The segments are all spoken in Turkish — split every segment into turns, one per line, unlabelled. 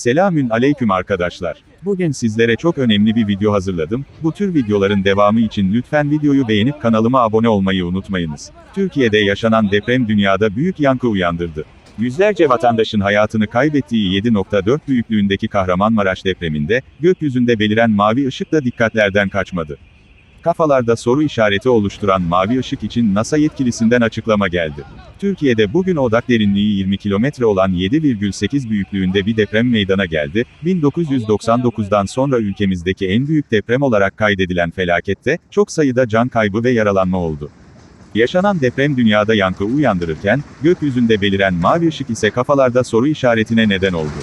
Selamün aleyküm arkadaşlar. Bugün sizlere çok önemli bir video hazırladım. Bu tür videoların devamı için lütfen videoyu beğenip kanalıma abone olmayı unutmayınız. Türkiye'de yaşanan deprem dünyada büyük yankı uyandırdı. Yüzlerce vatandaşın hayatını kaybettiği 7.4 büyüklüğündeki Kahramanmaraş depreminde, gökyüzünde beliren mavi ışık da dikkatlerden kaçmadı. Kafalarda soru işareti oluşturan mavi ışık için NASA yetkilisinden açıklama geldi. Türkiye'de bugün odak derinliği 20 kilometre olan 7,8 büyüklüğünde bir deprem meydana geldi. 1999'dan sonra ülkemizdeki en büyük deprem olarak kaydedilen felakette, çok sayıda can kaybı ve yaralanma oldu. Yaşanan deprem dünyada yankı uyandırırken, gökyüzünde beliren mavi ışık ise kafalarda soru işaretine neden oldu.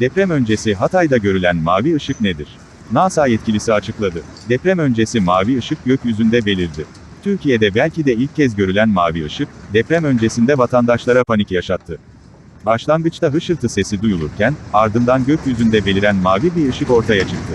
Deprem öncesi Hatay'da görülen mavi ışık nedir? NASA yetkilisi açıkladı. Deprem öncesi mavi ışık gökyüzünde belirdi. Türkiye'de belki de ilk kez görülen mavi ışık, deprem öncesinde vatandaşlara panik yaşattı. Başlangıçta hışırtı sesi duyulurken, ardından gökyüzünde beliren mavi bir ışık ortaya çıktı.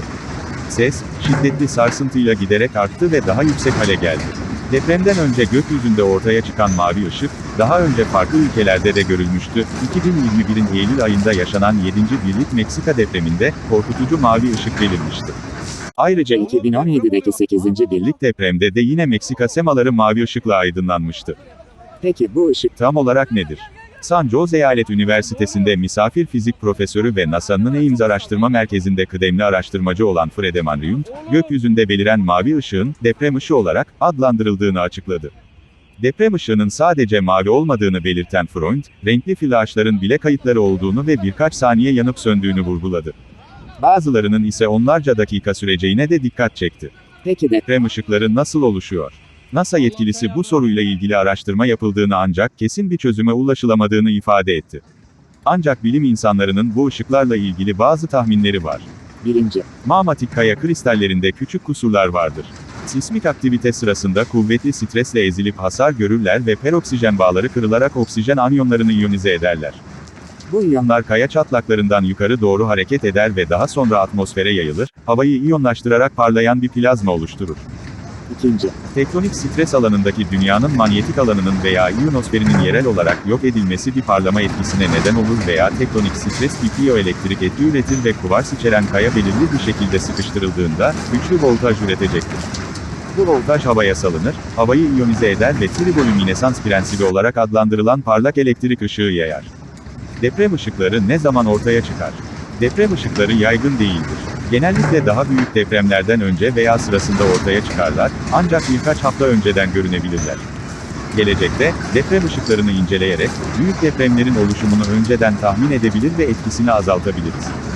Ses, şiddetli sarsıntıyla giderek arttı ve daha yüksek hale geldi. Depremden önce gökyüzünde ortaya çıkan mavi ışık, daha önce farklı ülkelerde de görülmüştü. 2021'in Eylül ayında yaşanan 7. Birlik Meksika depreminde, korkutucu mavi ışık belirmişti. Ayrıca 2017'deki 8. Birlik depremde de yine Meksika semaları mavi ışıkla aydınlanmıştı. Peki bu ışık tam olarak nedir? San Jose Eyalet Üniversitesi'nde misafir fizik profesörü ve NASA'nın Ames Araştırma Merkezi'nde kıdemli araştırmacı olan Fredeman Ryund, gökyüzünde beliren mavi ışığın, deprem ışığı olarak, adlandırıldığını açıkladı. Deprem ışığının sadece mavi olmadığını belirten Freund, renkli flaşların bile kayıtları olduğunu ve birkaç saniye yanıp söndüğünü vurguladı. Bazılarının ise onlarca dakika süreceğine de dikkat çekti. Peki deprem ışıkları nasıl oluşuyor? NASA yetkilisi bu soruyla ilgili araştırma yapıldığını ancak kesin bir çözüme ulaşılamadığını ifade etti. Ancak bilim insanlarının bu ışıklarla ilgili bazı tahminleri var. Birinci, Mağmatik kaya kristallerinde küçük kusurlar vardır. Sismik aktivite sırasında kuvvetli stresle ezilip hasar görürler ve peroksijen bağları kırılarak oksijen anyonlarını iyonize ederler. Bu iyonlar kaya çatlaklarından yukarı doğru hareket eder ve daha sonra atmosfere yayılır, havayı iyonlaştırarak parlayan bir plazma oluşturur. İkinci, tektonik stres alanındaki dünyanın manyetik alanının veya iyonosferinin yerel olarak yok edilmesi bir parlama etkisine neden olur veya tektonik stres bir piyoelektrik etki üretir ve kuvars içeren kaya belirli bir şekilde sıkıştırıldığında, güçlü voltaj üretecektir. Bu voltaj havaya salınır, havayı iyonize eder ve tribolüminesans prensibi olarak adlandırılan parlak elektrik ışığı yayar. Deprem ışıkları ne zaman ortaya çıkar? Deprem ışıkları yaygın değildir. Genellikle daha büyük depremlerden önce veya sırasında ortaya çıkarlar, ancak birkaç hafta önceden görünebilirler. Gelecekte, deprem ışıklarını inceleyerek, büyük depremlerin oluşumunu önceden tahmin edebilir ve etkisini azaltabiliriz.